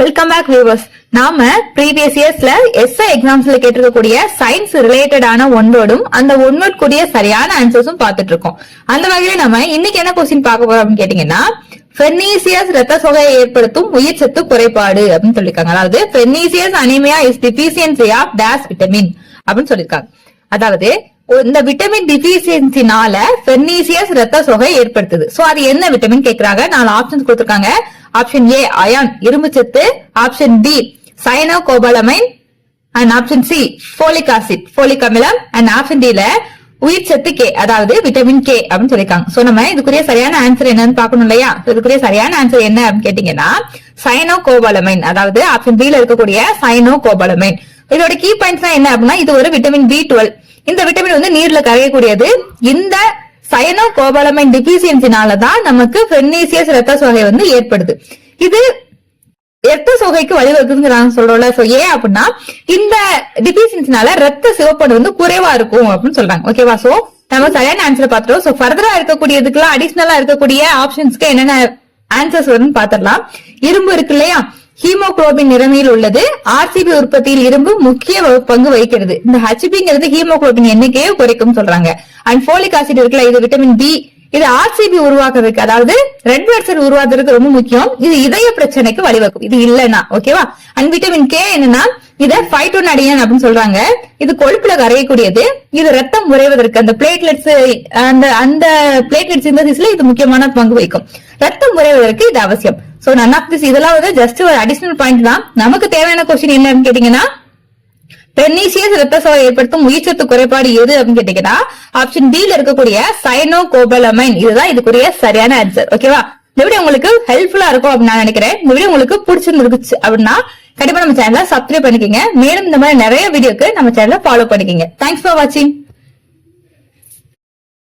Welcome back viewers நாம previous இயர்ஸ்ல SI எக்ஸாம்ஸ்ல கேட்டிருக்கக்கூடிய சயின்ஸ் ரிலேட்டடான ஒன்றோடும் அந்த ஒன் கூடிய சரியான ஆன்சர்ஸும் பார்த்துட்டு இருக்கோம் அந்த வகையில நம்ம இன்னைக்கு என்ன கொஸ்டின் பார்க்க போறோம் அப்படின்னு கேட்டீங்கன்னா பெர்னீசியஸ் ரத்த சொகையை ஏற்படுத்தும் உயிர் சத்து குறைபாடு அப்படின்னு சொல்லியிருக்காங்க. அதாவது pernicious anaemia is deficiency of this vitamin அப்படின்னு சொல்லியிருக்காங்க. அதாவது இந்த விட்டமின் டிபிசியன்சினால பெர்னீசியஸ் ரத்த சொகை ஏற்படுத்துது. சோ அது என்ன விட்டமின் கேக்குறாங்க? நாலு ஆப்ஷன்ஸ் கொடுத்திருக்காங்க. ஆப்ஷன் ஏ அயான் இரும்பு சத்து. Option B cyanocobalamin and option C folic acid folic அமிலம் அண்ட் ஆப்ஷன் டில உயிர் சத்து கே அதாவது விட்டமின் கே அப்படின்னு சொல்லிருக்காங்க சோ நம்ம இதுக்குரிய சரியான ஆன்சர் என்னன்னு பாக்கணும் இல்லையா? இதுக்குரிய சரியான ஆன்சர் என்ன அப்படின்னு கேட்டீங்கன்னா சைனோ கோபாலமைன் அதாவது ஆப்ஷன் பி ல இருக்கக்கூடிய சைனோ கோபாலமைன் இதோட கீ பாயிண்ட்ஸ் என்ன அப்படின்னா இது ஒரு விட்டமின் பி டுவெல் இந்த விட்டமின் வந்து நீர்ல கரையக்கூடியது. இந்த சயனோ கோபாலமைன் டிபிசியன்சினால தான் நமக்கு பெர்னீசியஸ் ரத்த சோகை வந்து ஏற்படுது. இது ரத்த சோகைக்கு வழிவகுதுங்கிறாங்க சொல்றோம்ல. சோ ஏன் அப்படின்னா இந்த டிபிசியன்சினால ரத்த சிவப்பணு வந்து குறைவா இருக்கும் அப்படின்னு சொல்றாங்க. ஓகேவா சோ நம்ம சரியான ஆன்சர் பாத்துறோம் சோ ஃபர்தரா இருக்கக்கூடியதுக்கெல்லாம் அடிஷனலா இருக்கக்கூடிய ஆப்ஷன்ஸ்க்கு என்னென்ன ஆன்சர்ஸ் வரும்னு பாத்திரலாம் இரும்பு இருக்கு இல்லையா? ஹீமோகுளோபின் நிறமையில் உள்ளது. ஆர்சிபி உற்பத்தியில் இரும்பு முக்கிய பங்கு வகிக்கிறது. இந்த ஹச்பிங்கிறது ஹீமோகுளோபின் எண்ணிக்கையை குறைக்கும் சொல்றாங்க. அண்ட் போலிக் ஆசிட் இருக்குல்ல இது விட்டமின் பி இது ஆர்சிபி உருவாக்குறதுக்கு அதாவது ரெட் பிளட் செல் உருவாக்குறதுக்கு ரொம்ப முக்கியம். இது இதய பிரச்சனைக்கு வழிவகுக்கும். இது இல்லைன்னா ஓகேவா அண்ட் விட்டமின் கே என்னன்னா இத ஃபைட்டோனடியன் அப்படின்னு சொல்றாங்க. இது கொழுப்புல கரையக்கூடியது. இது ரத்தம் உறைவதற்கு அந்த பிளேட்லெட்ஸ் அந்த அந்த பிளேட்லெட் சிந்தசிஸ்ல இது முக்கியமான பங்கு வகிக்கும். ரத்தம் உறைவதற்கு இது அவசியம். சோ நன் ஆஃப் திஸ் இதெல்லாம் வந்து ஜஸ்ட் ஒரு அடிஷனல் பாயிண்ட் தான். நமக்கு தேவையான கொஸ்டின் என்னன்னு கேட்டீங்கன்னா பெர்னீசியஸ் ரத்த சோகை ஏற்படுத்தும் உயிர்ச்சத்து குறைபாடு எது அப்படின்னு கேட்டீங்கன்னா ஆப்ஷன் டி ல இருக்கக்கூடிய சைனோ கோபலமைன் இதுதான் இதுக்குரிய சரியான ஆன்சர் ஓகேவா இந்த வீடியோ உங்களுக்கு ஹெல்ப்ஃபுல்லா இருக்கும் அப்படின்னு நான் நினைக்கிறேன். இந்த வீடியோ உங்களுக்கு பிடிச்சிருந்துருச்சு அப்படின்னா கண்டிப்பா நம்ம சேனலை சப்ஸ்கிரைப் பண்ணிக்கங்க. மேலும் இந்த மாதிரி நிறைய வீடியோக்கு நம்ம சேனலை ஃபாலோ பண்ணிக்கோங்க. தேங்க்ஸ் ஃபார் வாட்சிங்